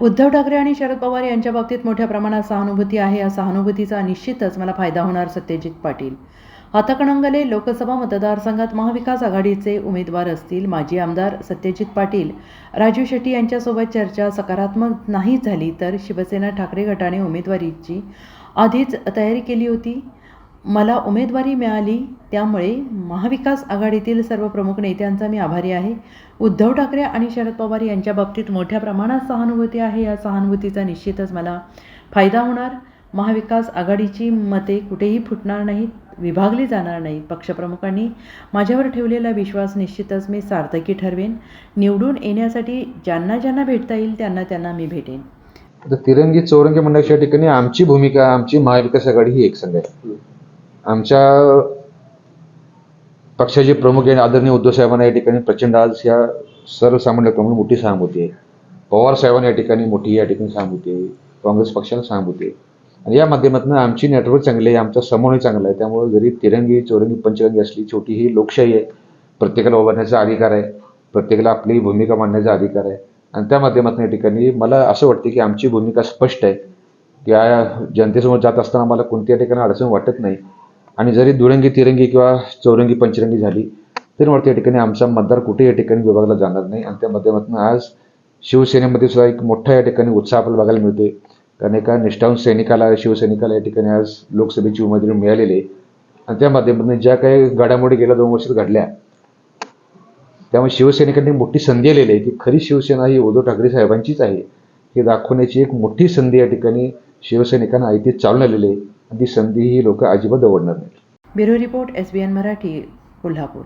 उद्धव ठाकरे आणि शरद पवार यांच्या बाबतीत मोठ्या प्रमाणात सहानुभूती आहे. या सहानुभूतीचा निश्चितच मला फायदा होणार सत्यजित पाटील. हातकणंगले लोकसभा मतदारसंघात महाविकास आघाडीचे उमेदवार असतील माजी आमदार सत्यजित पाटील. राजू शेट्टी यांच्यासोबत चर्चा सकारात्मक नाही झाली तर शिवसेना ठाकरे गटाने उमेदवारीची आधीच तयारी केली होती. मला उमेदवारी मिळाली त्यामुळे महाविकास आघाडीतील सर्व प्रमुख नेत्यांचा मी आभारी आहे. उद्धव ठाकरे आणि शरद पवार यांच्या बाबतीत मोठ्या प्रमाणात सहानुभूती आहे या सहानुभूतीचा निश्चितच मला फायदा होणार. महाविकास आघाडीची मते कुठेही फुटणार नाहीत विभागली जाणार नाहीत पक्षप्रमुखांनी. माझ्यावर ठेवलेला विश्वास निश्चितच मी सार्थकी ठरवेन. निवडून येण्यासाठी ज्यांना ज्यांना भेटता येईल त्यांना त्यांना मी भेटेन. तिरंगी चौरंगी मंडळाच्या ठिकाणी आमची भूमिका आमची महाविकास आघाडी ही एक संघ आहे. आमच्या पक्षाचे प्रमुख आणि आदरणीय उद्धव साहेबांना या ठिकाणी प्रचंड आज या सर्वसामान्य लोकांमध्ये मोठी सहानुभूती आहे पवार साहेबांना या ठिकाणी मोठी या ठिकाणी सहानुभूती आहे काँग्रेस पक्षाला सहानुभूती आहे आणि या माध्यमातून आमची नेटवर्क चांगली आहे आमचा समन्वय चांगला आहे. त्यामुळे जरी तिरंगी चौरंगी पंचरंगी असली छोटी ही लोकशाही आहे प्रत्येकाला उभारण्याचा अधिकार आहे. प्रत्येकाला आपली भूमिका मांडण्याचा अधिकार आहे. आणि त्या माध्यमातून या ठिकाणी मला असं वाटतं की आमची भूमिका स्पष्ट आहे. की या जनतेसमोर जात असताना मला कोणत्या ठिकाणी अडचण वाटत नाही. आणि जरी दुरंगी तिरंगी किंवा चौरंगी पंचरंगी झाली तरी वाटतं या ठिकाणी आमचा मतदार कुठे या ठिकाणी विभागला जाणार नाही. आणि त्या माध्यमातून आज शिवसेनेमध्ये सुद्धा एक मोठा या ठिकाणी उत्साह आपल्याला बघायला मिळतोय. कारण एका निष्ठावून सैनिकाला शिवसैनिकाला या ठिकाणी आज लोकसभेची उमेदवारी मिळालेली आहे. आणि त्या माध्यमातून ज्या काही घडामोडी गेल्या दोन वर्षात घडल्या त्यामुळे शिवसैनिकांनी मोठी संधी आलेली आहे की खरी शिवसेना ही उद्धव ठाकरे साहेबांचीच आहे. हे दाखवण्याची एक मोठी संधी या ठिकाणी शिवसैनिकांना आयती चालून आलेली आहे. ती संधी ही लोक अजिबात दवडणार नाही bureau report S B N Marathi Kolhapur.